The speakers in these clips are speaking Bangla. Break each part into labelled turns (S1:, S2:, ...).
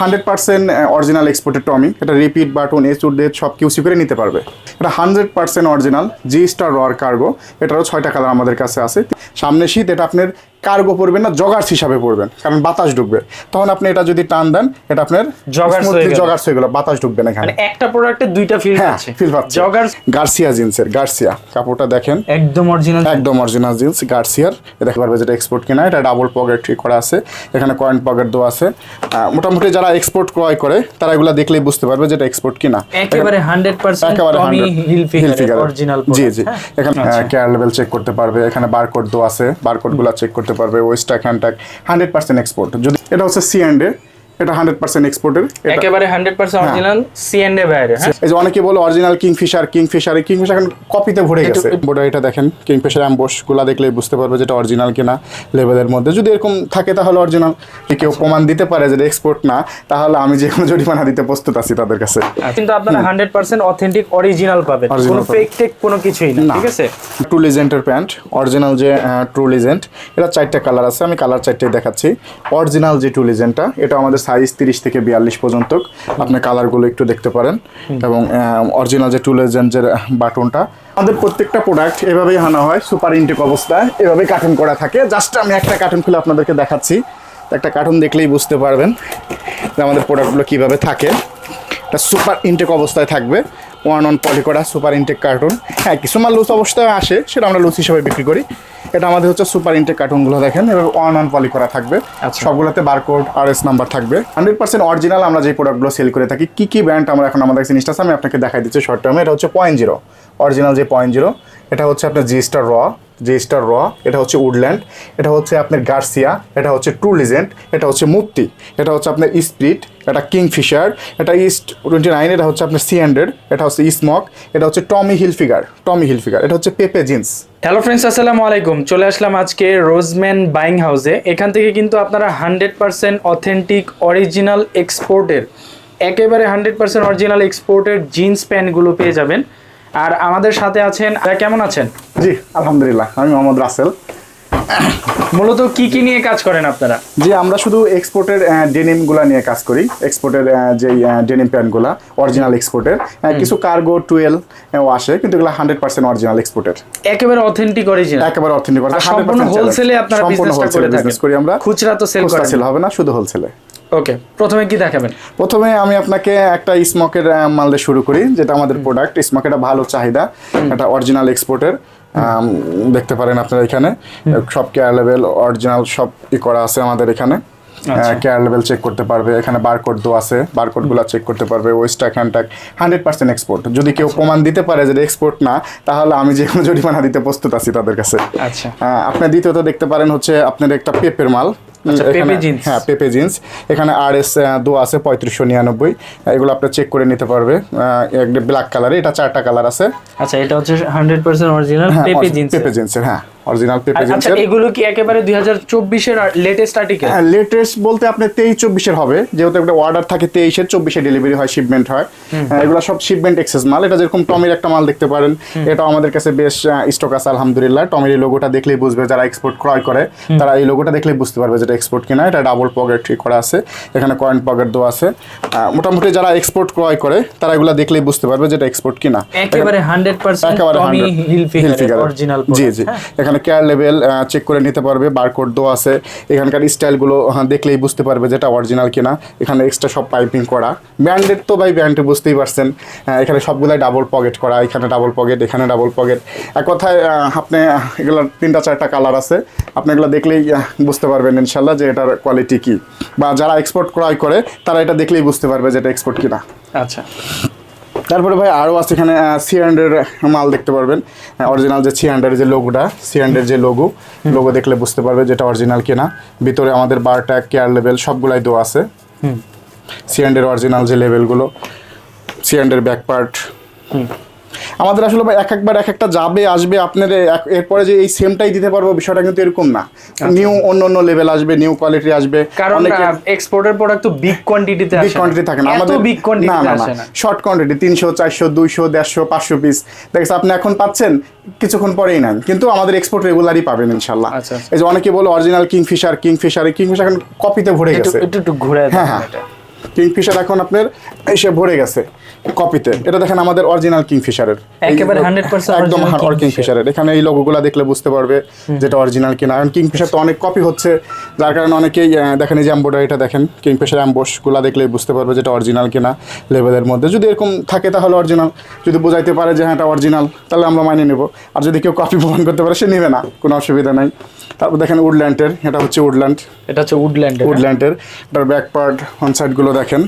S1: Hundred percent original exported Tommy এটা রিপিট বাটন এস উড ডেট সব কিউসি করে নিতে পারবে। এটা hundred percent original G star রয়ার cargo এটারও ছয়টা কালার আমাদের কাছে আছে। সামনে শীত, এটা আপনার কার্গো পড়বেন না জগার্স হিসাবে পড়বেন কারণ বাতাস ঢুকবে। তখন আপনি এটা যদি টান দেন এটা আপনার
S2: হয়ে
S1: জগার্স হয়ে গেল বাতাস ঢুকবে না এখানে।
S2: মানে একটা প্রোডাক্টে দুইটা ফিল
S1: হ্যাঁ
S2: আছে
S1: ফিল পাচ্ছে।
S2: জগার্স
S1: গার্সিয়া জিন্সের গার্সিয়া কাপড়টা দেখেন।
S2: একদম অরিজিনাল
S1: একদম অরিজিনাল জিন্স গার্সিয়ার দেখতে পারবে যেটা এক্সপোর্ট কিনা এটা ডাবল পকেট ঠিক করা আছে। এখানে কয়েন পকেট দেওয়া আছে। মোটামুটি যারা এক্সপোর্ট ক্রয় করে তারা এগুলো দেখলেই বুঝতে পারবে যেটা এক্সপোর্ট কিনা।
S2: একেবারে 100%
S1: একেবারে
S2: হিল ফিগার
S1: ফিগার
S2: অরিজিনাল
S1: জি জি। এখানে কেয়ার লেভেল চেক করতে পারবে। এখানে বারকোড দেওয়া আছে। বারকোডগুলো চেক করতে পারবে waist tag hand tag hundred percent export যদি এটা হচ্ছে সি অ্যান্ড এটা হান্ড্রেড পার্সেন্ট এক্সপোর্টের
S2: একেবারে 100% অরিজিনাল সি এন্ড এ বাইরে হ্যাঁ?
S1: এই যে অনেকে বলে অরিজিনাল কিংফিশার কিংফিশার এই কিংফিশার এখন কপিতে ভরে গেছে। এটা দেখেন কিংফিশার দেখলেই বুঝতে পারবে যেটা অরিজিনাল কিনা লেভেলের মধ্যে। যদি এরকম থাকে তাহলে অরিজিনাল কেউ প্রমাণ দিতে পারে যে এক্সপোর্ট না তাহলে আমি যে কোনো জরিমানা দিতে প্রস্তুত আছি তাদের কাছে।
S2: কিন্তু আপনারা 100% অথেন্টিক অরিজিনাল পাবেন। কোনো ফেক টেক কোনো কিছুই না। ঠিক আছে?
S1: ট্রু লিজেন্টের প্যান্ট অরিজিনাল যে ট্রু লিজেন্ট এটা চারটা কালার আছে আমি কালার চারটাই দেখাচ্ছি। অরিজিনাল যে ট্রু লিজেন্টটা এটা আমাদের সাইজ তিরিশ থেকে বিয়াল্লিশ পর্যন্ত আপনি কালারগুলো একটু দেখতে পারেন এবং অরিজিনাল যে ট্রু লিজেন্টের বাটনটা আমাদের প্রত্যেকটা প্রোডাক্ট এভাবেই আনা হয় সুপার ইনটেক অবস্থায় এভাবে কার্টুন করা থাকে। জাস্ট আমি একটা কার্টুন খুলে আপনাদেরকে দেখাচ্ছি। একটা কার্টুন দেখলেই বুঝতে পারবেন যে আমাদের প্রোডাক্টগুলো কীভাবে থাকে। এটা সুপার ইনটেক অবস্থায় থাকবে। ওয়ান ওয়ান পলি করা সুপার ইনটেক কার্টুন হ্যাঁ কিছু মাল লুজ অবস্থায় আসে সেটা আমরা লুজ হিসেবে বিক্রি করি। এটা আমাদের হচ্ছে সুপার ইনটেক কার্টুনগুলো দেখেন এবার ওয়ান ওয়ান পলি করা থাকবে।
S2: আচ্ছা।
S1: সবগুলোতে বারকোড আর এস নাম্বার থাকবে। হান্ড্রেড পার্সেন্ট অরিজিনাল আমরা যে প্রোডাক্টগুলো সেল করে থাকি কী কী ব্র্যান্ড আমরা এখন আমাদের জিনিসটা আছে আমি আপনাকে দেখাই দিচ্ছি শর্ট টার্মে এটা হচ্ছে পয়েন্ট জিরো অরিজিনাল যে পয়েন্ট জিরো এটা হচ্ছে আপনার জিএসটা র জি স্টার র, এটা হচ্ছে উডল্যান্ড, এটা হচ্ছে আপনার গার্সিয়া, এটা হচ্ছে ট্রু লিজেন্ড, এটা হচ্ছে মুক্তি এটা হচ্ছে আপনার স্প্রিট, এটা কিংফিশার, এটা ইস্ট টোয়েন্টি নাইন, এটা হচ্ছে আপনার সি হান্ড্রেড, এটা হচ্ছে স্মক, এটা হচ্ছে Tommy Hilfiger Tommy Hilfiger এটা হচ্ছে পেপে জিন্স।
S2: হ্যালো ফ্রেন্ডস আসসালামু আলাইকুম। চলে আসলাম আজকে রোজম্যান বাইং হাউসে এখান থেকে কিন্তু আপনারা হান্ড্রেড পার্সেন্ট অথেন্টিক অরিজিনাল এক্সপোর্টের একেবারে হান্ড্রেড পার্সেন্ট অরিজিনাল এক্সপোর্টের জিন্স প্যান্টগুলো পেয়ে যাবেন। আর আমাদের সাথে আছেন কেমন আছেন?
S1: জি। আলহামদুলিল্লাহ আমি মোহাম্মদ রাসেল।
S2: মূলত কি কি নিয়ে কাজ করেন আপনারা?
S1: জি আমরা শুধু এক্সপোর্টের ডেনিমগুলো নিয়ে কাজ করি। এক্সপোর্টের যে ডেনিম প্যান্টগুলো অরিজিনাল এক্সপোর্টের কিছু কার্গো টুয়েলভ আসে কিন্তু এগুলো হান্ড্রেড পার্সেন্ট অরিজিনাল এক্সপোর্টের
S2: একেবারে অথেন্টিক অরিজিনাল
S1: একেবারে অর্থনীতি
S2: আর সম্পূর্ণ হোলসেলে আপনারা
S1: সম্পূর্ণ হোলসেলে বিজনেস করি আমরা।
S2: খুচরা তো সেল করেন।
S1: সেল হবে না শুধু হোলসেলে
S2: ওকে প্রথমে কি দেখাবেন?
S1: প্রথমে আমি আপনাকে একটা স্মকের মাল দিয়ে শুরু করি যেটা আমাদের প্রোডাক্ট স্মকের ভালো চাহিদা একটা অরিজিনাল এক্সপোর্টের দেখতে পারেন আপনারা এখানে। সব কেয়ার লেভেল অরিজিনাল সব ই করা আছে আমাদের এখানে।
S2: আচ্ছা।
S1: কেয়ার লেভেল চেক করতে পারবে। এখানে বারকোড দো আছে। বারকোডগুলো চেক করতে পারবে। Waist tag hand tag hundred percent export যদি কেউ প্রমাণ দিতে পারে যে এক্সপোর্ট না তাহলে আমি যে কোনো জরিমানা দিতে প্রস্তুত আছি তাদের কাছে।
S2: আচ্ছা।
S1: আপনার আপনি দ্বিতীয়ত দেখতে পারেন হচ্ছে আপনার একটা পেপের মাল।
S2: আচ্ছা,
S1: হ্যাঁ পেপে জিন্স। এখানে আর এস দু আছে পঁয়ত্রিশশো নিরানব্বই। এগুলো আপনি চেক করে নিতে পারবে। ব্ল্যাক কালারে এটা চারটা কালার আছে।
S2: আচ্ছা এটা হচ্ছে hundred percent original Pepe jeans
S1: Pepe জিন্সের হ্যাঁ। অরিজিনাল পেপে
S2: আচ্ছা এগুলো কি একেবারে দুই হাজার চব্বিশের লেটেস্ট আর্টিকেল
S1: লেটেস্ট বলতে আপনি তেইশ চব্বিশের হবে। যেহেতু একটা অর্ডার থাকে তেইশের চব্বিশে ডেলিভারি হয় শিপমেন্ট হয়। এগুলো সব শিপমেন্ট এক্সেস মাল। এটা যেরকম টমির একটা মাল দেখতে পারেন এটা আমাদের কাছে বেশ স্টক আছে আলহামদুলিল্লাহ। টমির এই লোগোটা দেখলেই বুঝবে যারা এক্সপোর্ট ক্রয় করে তারা এই লোগোটা দেখলেই বুঝতে পারবে যেটা এক্সপোর্ট কিনা। এটা ডাবল পকেট ঠিক করা আছে। এখানে কয়েন পকেট দেওয়া আছে। মোটামুটি যারা এক্সপোর্ট ক্রয় করে তারা এগুলো দেখলেই বুঝতে পারবে যেটা এক্সপোর্ট কিনা।
S2: একেবারে হান্ড্রেড পার্সেন্ট
S1: একেবারে
S2: Tommy
S1: 100
S2: hill Hilfiger
S1: figure
S2: original
S1: জি জি। এখানে কেয়ার লেভেল চেক করে নিতে পারবে বারকোড দেওয়া আছে। এখানকার স্টাইলগুলো দেখলেই বুঝতে পারবে যেটা অরিজিনাল কিনা। এখানে এক্সট্রা সব পাইপিং করা। ব্র্যান্ডেড তো ভাই ব্র্যান্ডে বুঝতেই পারছেন। এখানে সবগুলাই ডাবল পকেট করা, এখানে ডাবল পকেট এখানে ডাবল পকেট এক কথায় আপনি এগুলো তিনটা চারটা কালার আছে। আপনি এগুলো দেখলেই বুঝতে পারবেন ইনশাল্লাহ যে এটার কোয়ালিটি কী। বা যারা এক্সপোর্ট ক্রয় করে, তারা এটা দেখলেই বুঝতে পারবে যে এটা এক্সপোর্ট কিনা।
S2: আচ্ছা।
S1: তারপরে ভাই আরও আছে এখানে সি হান্ড্রেড মাল দেখতে পারবেন। অরিজিনাল যে সি হান্ড্রেড যে লোগোটা সি হান্ড্রেড যে লোগো লোগো দেখলে বুঝতে পারবে যেটা অরিজিনাল কিনা। ভিতরে আমাদের বার ট্যাগ কেয়ার লেভেল সবগুলাই দেওয়া আছে। সি হান্ড্রেড অরিজিনাল যে লেভেলগুলো সি হান্ড্রেড ব্যাক পার্ট আমাদের আসলে ভাই এক একবার এক একটা যাবে আসবে আপনার এরপরে যে এই সেমটাই দিতে পারব বিষয়টা কিন্তু এরকম না। নিউ অন্য অন্য লেভেল আসবে নিউ কোয়ালিটি আসবে।
S2: কারণ এক্সপোর্টের প্রোডাক্ট তো বিগ কোয়ান্টিটিতে
S1: বিগ
S2: আসে
S1: কোয়ান্টিটি থাকে না।
S2: আমাদের বিগ
S1: না
S2: আসে না।
S1: শর্ট কোয়ান্টিটি তিনশো চারশো দুইশো দেড়শো পাঁচশো পিস দেখছে আপনি এখন পাচ্ছেন কিছুক্ষণ পরেই নেন। কিন্তু আমাদের এক্সপোর্ট রেগুলারই পাবেন ইনশাল্লাহ
S2: আচ্ছা, আচ্ছা।
S1: এই যে অনেকে বলে অরিজিনাল কিংফিশার কিংফিশার কিংফিশার এখন কপিতে ভরে গেছে।
S2: একটু একটু ঘুরে
S1: হ্যাঁ, হ্যাঁ। কিংফিশার এখন আপনার এসে ভরে গেছে কপিতে এটা দেখেন আমাদের অরিজিনাল কিংফিশারের।
S2: একেবারে 100%
S1: একদম কংফিশারের। এখানে এই লোগোগুলো দেখলে বুঝতে পারবে যেটা অরিজিনাল কিনা। এখন কিংফিশার তো অনেক কপি হচ্ছে। যার কারণে অনেকেই দেখেন এই যে এম্বোডারিটা দেখেন কিংফিশার অ্যাম্বোসগুলো দেখলেই বুঝতে পারবে যেটা অরিজিনাল কিনা লেভেলের মধ্যে। যদি এরকম থাকে তাহলে অরিজিনাল যদি বোঝাইতে পারে যে হ্যাঁ এটা অরিজিনাল তাহলে আমরা মানিয়ে নেব। আর যদি কেউ কপি প্রমাণ করতে পারে সে নেবে না। কোনো অসুবিধা নাই। তারপর দেখেন উডল্যান্ডের এটা হচ্ছে উডল্যান্ড
S2: এটা হচ্ছে উডল্যান্ড
S1: উডল্যান্ডের এটার ব্যাক পার্ট অন সাইডগুলো দেখেন।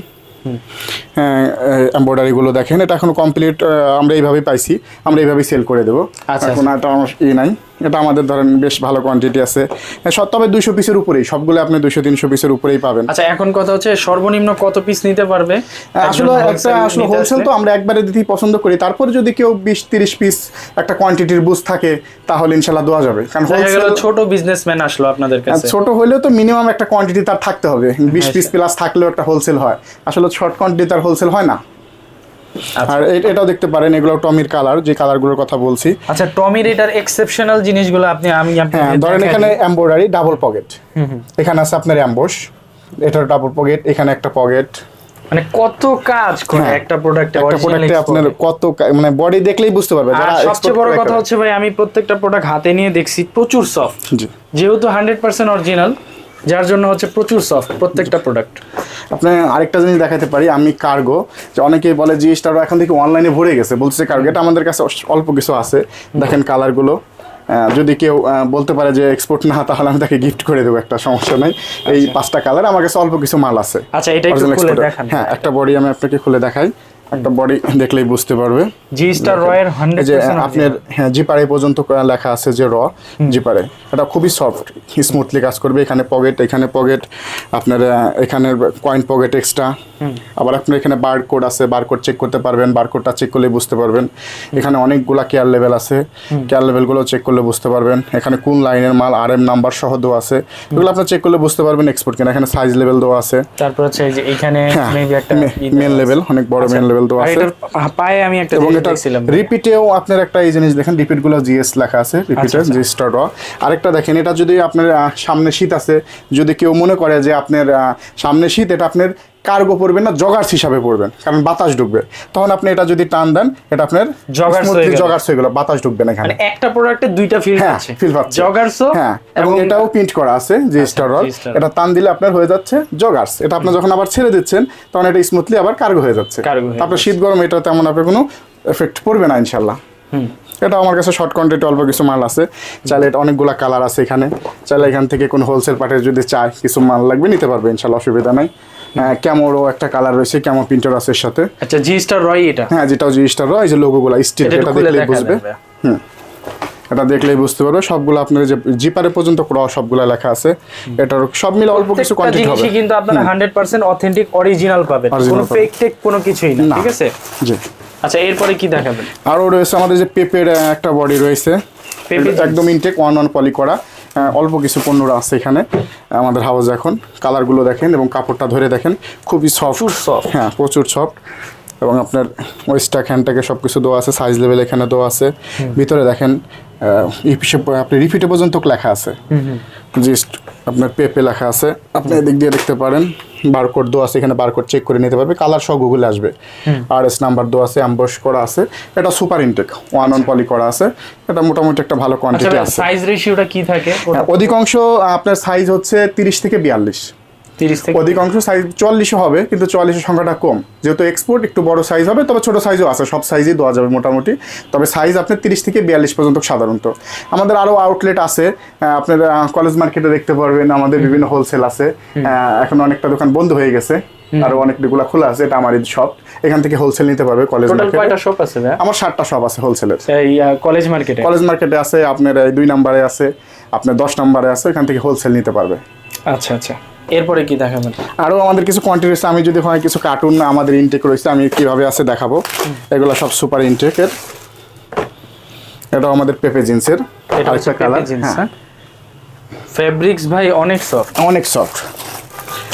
S1: হ্যাঁ এম্ব্রয়ডারিগুলো দেখেন। এটা এখন কমপ্লিট আমরা এইভাবেই পাইছি। আমরা এইভাবেই সেল করে দেবো।
S2: আচ্ছা,
S1: এখন আর আমার ই নাই। এটা আমাদের ধরেন বেশ ভালো কোয়ান্টিটি আছে। হ্যাঁ, তবে দুইশো পিসের উপরেই সবগুলো আপনি দুইশো তিনশো পিসের উপরেই পাবেন।
S2: আচ্ছা এখন কথা হচ্ছে সর্বনিম্ন কত পিস নিতে পারবে?
S1: আসলে একটা আসলে হোলসেল তো আমরা একবারে দিতেই পছন্দ করি। তারপরে যদি কেউ বিশ তিরিশ পিস একটা কোয়ান্টিটির বুঝ থাকে তাহলে ইনশাল্লাহ দেওয়া যাবে। কারণ wholesale-
S2: ছোট বিজনেসম্যান আসলো আপনাদের কাছে।
S1: ছোট হলেও তো মিনিমাম একটা কোয়ান্টিটি তার থাকতে হবে। বিশ পিস প্লাস থাকলেও একটা হোলসেল হয়। আসলে শর্ট কোয়ান্টিটি তার হোলসেল হয় না। আর এ- এটাও দেখতে পারেন এগুলো টমির কালার যে কালারগুলোর কথা বলছি।
S2: আচ্ছা টমির এটার এক্সেপশনাল জিনিসগুলো আপনি আমি
S1: হ্যাঁ ধরেন এখানে। এম্বোডারি ডাবল পকেট এখানে আছে আপনার অ্যাম্বোস এটার ডাবল পকেট এখানে একটা পকেট
S2: মানে কত কাজ করে
S1: হ্যাঁ,
S2: একটা প্রোডাক্টে
S1: একটা প্রোডাক্টে আপনার কত মানে বডি দেখলেই বুঝতে পারবে যারা
S2: সবচেয়ে বড় কথা হচ্ছে ভাই আমি প্রত্যেকটা প্রোডাক্ট হাতে নিয়ে দেখছি প্রচুর সফট যেহেতু হান্ড্রেড পার্সেন্ট অরিজিনাল যার জন্য হচ্ছে প্রচুর সফট প্রত্যেকটা প্রোডাক্ট
S1: আপনি আরেকটা জিনিস দেখাতে পারি আমি কার্গো যে অনেকেই বলে স্টার এখন থেকে অনলাইনে ভরে গেছে বলছে কার্গো এটা আমাদের কাছে অল্প কিছু আছে। দেখেন কালারগুলো যদি কেউ বলতে পারে যে এক্সপোর্ট না তাহলে আমি তাকে গিফট করে দেবো একটা সমস্যা নাই। এই পাঁচটা কালার আমার কাছে অল্প কিছু মাল আছে।
S2: আচ্ছা, এটা একটু
S1: Original
S2: খুলে দেখান।
S1: হ্যাঁ একটা বডি আমি আপনাকে খুলে দেখাই। একটা বডি দেখলেই বুঝতে পারবে।
S2: জি স্টার রয়ের
S1: এই
S2: হান্ড্রেড
S1: যে আপনার হ্যাঁ জিপারে পর্যন্ত লেখা আছে যে র জি পারে এটা খুবই সফট স্মুথলি কাজ করবে। এখানে পকেট এখানে পকেট আপনার এখানে কয়েন পকেট এক্সট্রা আবার আপনার এখানে বারকোড আছে বারকোড চেক করতে পারবেন। বারকোডটা চেক করলে বুঝতে পারবেন। এখানে অনেকগুলা কেয়ার লেভেল আছে। কেয়ার লেভেলগুলো চেক করলে বুঝতে পারবেন। এখানে কোন লাইনের মাল আর এম নাম্বার সহ দেওয়া আছে। এগুলো আপনার চেক করলে বুঝতে পারবেন এক্সপোর্ট কিনা। এখানে সাইজ লেভেল দেওয়া আছে।
S2: তারপর হচ্ছে এই যে এখানে
S1: হ্যাঁ
S2: মেবি একটা ই
S1: মেন লেভেল অনেক বড় মেন লেভেল দেওয়া
S2: তো
S1: আছে।
S2: এটার পায়ে আমি একটা
S1: এবং এটা রিপিটেও আপনার একটা এই জিনিস দেখেন রিপিটগুলো জিএস লেখা আছে রিপিটার
S2: আচ্ছা।
S1: জি আরেকটা দেখেন এটা যদি আপনার সামনে শীত আছে যদি কেউ মনে করে যে আপনার আহ, সামনে শীত এটা আপনার কার্গো পড়বেন না জগার্স হিসাবে পড়বেন কারণ বাতাস ঢুকবে তখন আপনি এটা যদি টান দেন এটা আপনার
S2: হয়ে
S1: জগার্স হয়ে গেল বাতাস ঢুকবে না এখানে।
S2: মানে একটা প্রোডাক্টে দুইটা ফিল আছে
S1: ফিল পাচ্ছে।
S2: জগার্সও
S1: হ্যাঁ এবং এটাও প্রিন্ট করা আছে যে স্টার
S2: G-Star।
S1: এটা টান দিলে আপনার হয়ে যাচ্ছে জগার্স এটা আপনি যখন আবার ছেড়ে দিচ্ছেন তখন এটা স্মুথলি আবার কার্গো হয়ে যাচ্ছে। আপনার শীত গরম এটা তেমন আপনার কোনো এফেক্ট পড়বে না ইনশাল্লাহ এটা আমার কাছে শর্ট কোয়ান্টিটি অল্প কিছু মাল আছে। চাইলে এটা অনেকগুলা কালার আছে এখানে। চাইলে এখান থেকে কোনো হোলসেল পার্টের যদি চায় কিছু মাল লাগবে নিতে পারবে ইনশাল্লাহ অসুবিধা নাই। ক্যামোরও একটা কালার রয়েছে ক্যামো প্রিন্টার আছে এর সাথে।
S2: আচ্ছা জি স্টার রয় এটা?
S1: হ্যাঁ যেটাও জিনিসটা রয় যে লোগোগুলো স্টিল
S2: এটা
S1: দেখলেই বুঝবে। হুম এটা দেখলেই বুঝতে পারবে। সবগুলো আপনার যে জিপারে পর্যন্ত ক্র সবগুলো লেখা আছে। এটার সব মিলে অল্প কিছু কোয়ান্টিটি হবে।
S2: কিন্তু আপনারা হান্ড্রেড পার্সেন্ট অথেন্টিক অরিজিনাল পাবেন। কোনো ফেক টেক কোনো কিছুই না। ঠিক আছে?
S1: জি।
S2: আচ্ছা এরপরে কি দেখাবেন?
S1: আরও রয়েছে আমাদের যে পেপের একটা বডি রয়েছে। একদম ইনটেক ওয়ান ওয়ান পলি করা। অল্প কিছু পণ্যরা আছে এখানে আমাদের হাউস এখন। কালারগুলো দেখেন এবং কাপড়টা ধরে দেখেন খুবই সফট। হ্যাঁ প্রচুর সফট এবং আপনার ওয়েস্টাক হ্যান্ডটাকে সব কিছু দেওয়া আছে সাইজ লেভেল এখানে দেওয়া আছে। ভিতরে দেখেন আপনি রিপিটে পর্যন্ত লেখা আছে। জাস্ট আপনার পেপে লেখা আছে। আপনি এদিক দিয়ে দেখতে পারেন। বারকোড দেওয়া আছে এখানে বারকোড চেক করে নিতে পারবে কালার সব গুগলে আসবে। আর এস নাম্বার দো আছে অ্যাম্বস করা আছে এটা super intact one on poly করা আছে এটা মোটামুটি একটা ভালো
S2: আচ্ছা
S1: কোয়ান্টিটি আছে
S2: সাইজ রেশিওটা কি থাকে?
S1: হ্যাঁ, অধিকাংশ আপনার সাইজ হচ্ছে তিরিশ থেকে বিয়াল্লিশ। অধিকাংশ সাইজ চুয়াল্লিশও হবে কিন্তু চুয়াল্লিশের সংখ্যাটা কম। যেহেতু এক্সপোর্ট একটু বড় সাইজ হবে তবে ছোট সাইজও আছে সব সাইজই দেওয়া যাবে মোটামুটি। তবে সাইজ আপনার তিরিশ থেকে বিয়াল্লিশ পর্যন্ত সাধারণত। আমাদের আরও আউটলেট আছে আপনার কলেজ মার্কেটে দেখতে পারবেন আমাদের বিভিন্ন হোলসেল আছে। এখন অনেকটা দোকান বন্ধ হয়ে গেছে আরও অনেকগুলো খোলা আছে এটা আমারই শপ এখান থেকে হোলসেল নিতে পারবে কলেজ মার্কেটে
S2: কয়টা শপ আছে
S1: আমার সাতটা শপ আছে হোলসেলের
S2: এই কলেজ মার্কেটে
S1: কলেজ মার্কেটে আছে আপনার এই দুই নাম্বারে আছে আপনার দশ নাম্বারে আছে এখান থেকে হোলসেল নিতে পারবে।
S2: আচ্ছা আচ্ছা। এরপরে কি দেখাবেন?
S1: আরও আমাদের কিছু কোয়ান্টিটি রয়েছে। আমি যদি হয় কিছু কার্টুন আমাদের ইনটেক রয়েছে আমি কীভাবে আছে দেখাবো? এগুলো সব সুপার ইনটেকের এটাও আমাদের পেপে জিন্সের
S2: এটা
S1: আরেকটা কালার
S2: জিন্স
S1: হ্যাঁ।
S2: হ্যাঁ। ফেব্রিক্স ভাই অনেক সফট
S1: অনেক সফট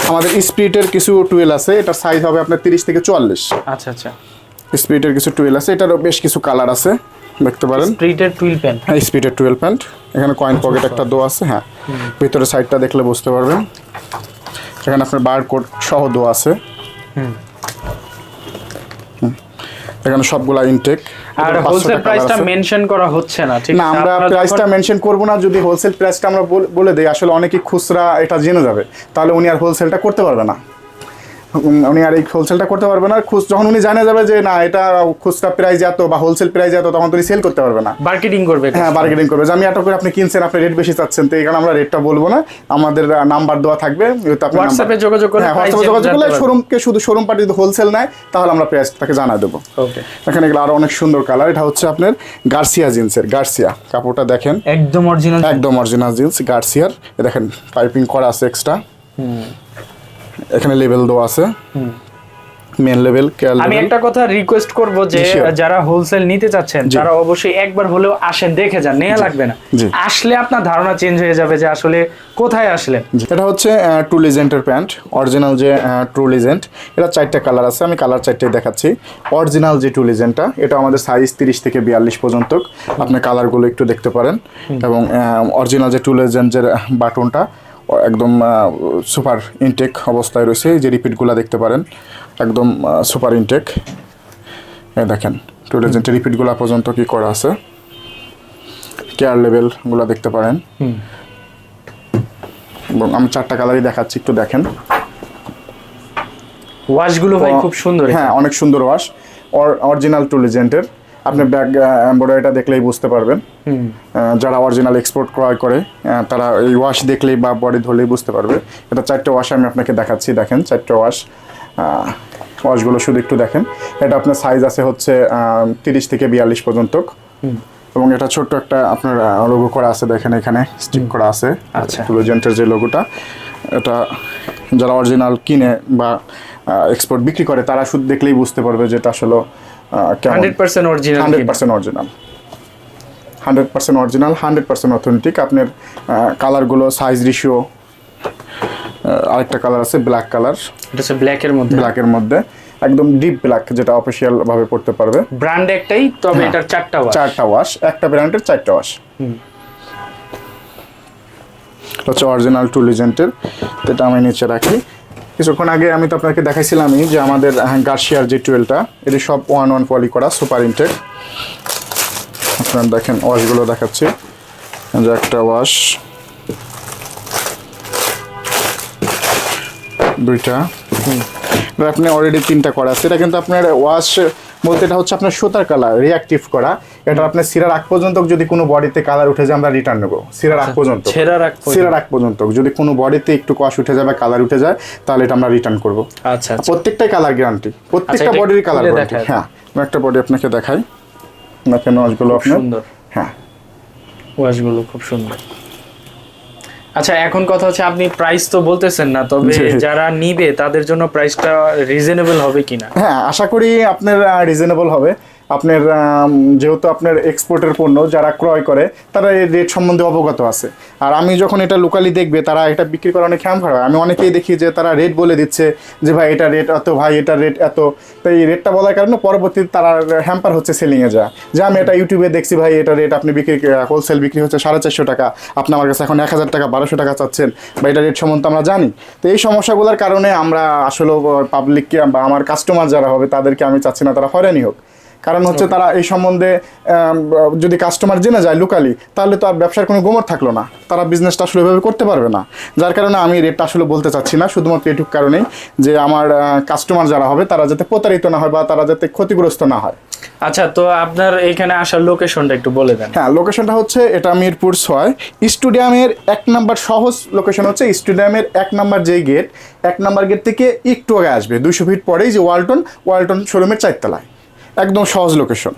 S1: আমাদের স্পিরিটের কিছু টুয়েল আছে এটার সাইজ হবে আপনার তিরিশ থেকে চুয়াল্লিশ।
S2: আচ্ছা আচ্ছা।
S1: স্পিরিটের কিছু টুয়েল আছে এটারও বেশ কিছু কালার আছে দেখতে পারেন।
S2: স্প্রিটের টুইল প্যান্ট
S1: হ্যাঁ স্পিডের টুয়েলভ প্যান্ট এখানে কয়েন পকেট একটা দোয়া আছে হ্যাঁ। ভিতরে সাইডটা দেখলে বুঝতে পারবেন। এখানে আপনার বার কোড সহ দোয়া আছে। এখানে সবগুলা ইনটেক
S2: আর হোলসেল প্রাইসটা মেনশন করা হচ্ছে না ঠিক
S1: না আমরা প্রাইসটা মেনশন করব না যদি হোলসেল প্রাইসটা আমরা বলে দিই আসলে অনেকেই খুচরা এটা জেনে যাবে। তাহলে উনি আর হোলসেলটা করতে পারবে না। উনি আর এই হোলসেলটা করতে পারবে না। খুচ- যখন উনি জানে যাবে যে না এটা খুচরা প্রাইস এত বা হোলসেল প্রাইস এত তখন তো উনি সেল করতে পারবে না।
S2: মার্কেটিং করবে
S1: হ্যাঁ বার্গেনিং করবে। যে আমি এত করে আপনি কিনছেন আপনি রেট বেশি চাচ্ছেন। তো এই কারণে আমরা রেটটা বলব না। আমাদের নাম্বার দেওয়া থাকবে।
S2: হোয়াটসঅ্যাপে যোগাযোগ করলে
S1: হ্যাঁ হোয়াটসঅ্যাপে যোগাযোগ করলে। শোরুমকে শুধু শোরুম পার্টি যদি হোলসেল নেয় তাহলে আমরা প্রাইস তাকে জানাই দেবো।
S2: ওকে
S1: এখানে এগুলো আরও অনেক সুন্দর কালার এটা হচ্ছে আপনার গার্সিয়া জিন্সের গার্সিয়া কাপড়টা দেখেন।
S2: একদম অরিজিনাল
S1: একদম অরিজিনাল জিন্স গার্সিয়ার দেখেন পাইপিং করা আছে এক্সট্রা এখানে লেভেল দেওয়া আছে। মেন লেভেল কেয়ার
S2: আমি একটা কথা রিকোয়েস্ট করব যে যারা হোলসেল নিতে চাচ্ছেন। তারা অবশ্যই একবার হলেও আসেন দেখে যান নেওয়া লাগবে না। আসলে আপনার ধারণা চেঞ্জ হয়ে যাবে যে আসলে কোথায় আসলেন।
S1: এটা হচ্ছে ট্রু লিজেন্টের প্যান্ট অরিজিনাল যে ট্রু লিজেন্ট এটা চারটা কালার আছে আমি কালার চারটাই দেখাচ্ছি। অরিজিনাল যে ট্রু লিজেন্টটা এটা আমাদের সাইজ তিরিশ থেকে বিয়াল্লিশ পর্যন্ত। আপনি কালারগুলো একটু দেখতে পারেন। এবং অরিজিনাল যে ট্রু লিজেন্টের বাটনটা একদম সুপার ইনটেক অবস্থায় রয়েছে। যে রিপিটগুলো দেখতে পারেন একদম সুপার ইনটেক দেখেন ট্রু লিজেন্টের রিপিটগুলো পর্যন্ত কি করা আছে? কেয়ার লেভেলগুলো দেখতে পারেন। এবং আমি চারটা কালারই দেখাচ্ছি একটু দেখেন।
S2: ওয়াশগুলো ভাই খুব সুন্দর
S1: হ্যাঁ অনেক সুন্দর ওয়াশ অরিজিনাল টু লিজেন্টের আপনি ব্যাগ এমব্রয়ডারিটা দেখলেই বুঝতে পারবেন। যারা অরিজিনাল এক্সপোর্ট ক্রয় করে তারা এই ওয়াশ দেখলেই বা বডি ধরলেই বুঝতে পারবে। এটা চারটে ওয়াশ আমি আপনাকে দেখাচ্ছি দেখেন চারটে ওয়াশ ওয়াশগুলো শুধু একটু দেখেন। এটা আপনার সাইজ আছে হচ্ছে তিরিশ থেকে বিয়াল্লিশ পর্যন্ত এবং এটা ছোট্ট একটা আপনার লোগো করা আছে দেখেন এখানে স্টিক করা আছে।
S2: আচ্ছা।
S1: টুলোজেন্টের যে লোগোটা এটা যারা অরিজিনাল কিনে বা এক্সপোর্ট বিক্রি করে তারা শুধু দেখলেই বুঝতে পারবে যে এটা আসলে
S2: hundred percent original
S1: hundred percent original. Hundred percent original hundred percent authentic. আপনার কালারগুলো সাইজ রেশিও আরেকটা কালার আছে ব্ল্যাক কালার
S2: এটা হচ্ছে ব্ল্যাকের মধ্যে।
S1: ব্ল্যাকের মধ্যে। একদম ডিপ ব্ল্যাক যেটা অফিসিয়াল ভাবে পড়তে পারবে।
S2: ব্র্যান্ড একটাই তবে
S1: হ্যাঁ।
S2: এটার চারটা ওয়াশ
S1: চারটা ওয়াশ একটা ব্র্যান্ডের চারটা ওয়াশ হচ্ছে অরিজিনাল টু লিজেন্টের এটা আমি নিচে রাখি। কিছুক্ষণ আগে আমি তো আপনাকে দেখাইছিলামই যে আমাদের গার্সিয়ার যে টুয়েলটা এটি সব ওয়ান ওয়ান পলি করা সুপার ইনটেক আপনার দেখেন ওয়াশগুলো দেখাচ্ছি। যে একটা ওয়াশ দুইটা। এবার আপনি অলরেডি তিনটা করা আছে। এটা কিন্তু আপনার ওয়াশ বলতে এটা হচ্ছে আপনার সুতার কালার রিঅ্যাক্টিভ করা। এটা আপনার সিরার আগ পর্যন্ত যদি কোনো বডিতে কালার উঠে যায় আমরা রিটার্ন নেব। সিরার আগ পর্যন্ত। সিরার আগ পর্যন্ত। যদি কোনো বডিতে একটু কষ উঠে যায় বা কালার উঠে যায় তাহলে এটা আমরা রিটার্ন করব।
S2: আচ্ছা আচ্ছা।
S1: প্রত্যেকটাই কালার গ্যারান্টি প্রত্যেকটা বডির কালার গ্যারান্টি। হ্যাঁ একটা বডি আপনাকে দেখাই। দেখেন ওয়াশগুলো আপনার?
S2: সুন্দর।
S1: হ্যাঁ।
S2: ওয়াশগুলো খুব সুন্দর। আচ্ছা এখন কথা হচ্ছে আপনি প্রাইস তো বলতেছেন না তবে যারা নিবে তাদের জন্য প্রাইসটা রিজনেবল হবে কিনা?
S1: হ্যাঁ আশা করি আপনার রিজনেবল হবে। আপনার যেহেতু আপনার এক্সপোর্টের পণ্য যারা ক্রয় করে, তারা এই রেট সম্বন্ধে অবগত আছে। আর আমি যখন এটা লোকালি দেখবে, তারা এটা বিক্রি করা অনেক হ্যাম হয়। আমি অনেকেই দেখি যে তারা রেট বলে দিচ্ছে যে, ভাই, এটা রেট এত, ভাই, এটা রেট এত। তো এই রেটটা বলার কারণে পরবর্তীতে তারা হ্যাম্পার হচ্ছে সেলিংয়ে যা যে, আমি এটা ইউটিউবে দেখছি, ভাই, এটা রেট আপনি বিক্রি হোলসেল বিক্রি হচ্ছে সাড়ে চারশো টাকা। আপনি আমার কাছে এখন এক হাজার টাকা, বারোশো টাকা চাচ্ছেন। বা এটা রেট সম্বন্ধে আমরা জানি। তো এই সমস্যাগুলোর কারণে আমরা আসলে পাবলিককে বা আমার কাস্টমার যারা হবে, তাদেরকে আমি চাচ্ছি না তারা হয়রানি হোক। কারণ হচ্ছে তারা এই সম্বন্ধে যদি কাস্টমার জেনে যায় লোকালি তাহলে তো আর ব্যবসার কোনো গোমর থাকল না। তারা বিজনেসটা আসলে এভাবে করতে পারবে না। যার কারণে আমি রেটটা আসলে বলতে চাচ্ছি না শুধুমাত্র এটুক কারণেই যে আমার কাস্টমার যারা হবে তারা যাতে প্রতারিত না হয় বা তারা যাতে ক্ষতিগ্রস্ত না হয়।
S2: আচ্ছা তো আপনার এখানে আসার লোকেশনটা একটু বলে দেন।
S1: হ্যাঁ লোকেশনটা হচ্ছে এটা মিরপুর ছয়। স্টেডিয়ামের এক নাম্বার সহজ লোকেশন হচ্ছে স্টেডিয়ামের এক নাম্বার যেই গেট এক নাম্বার গেট থেকে একটু আগে আসবে দুশো ফিট পরেই যে ওয়ালটন ওয়ালটন শোরুমের চারতলায়। একদম সহজ লোকেশন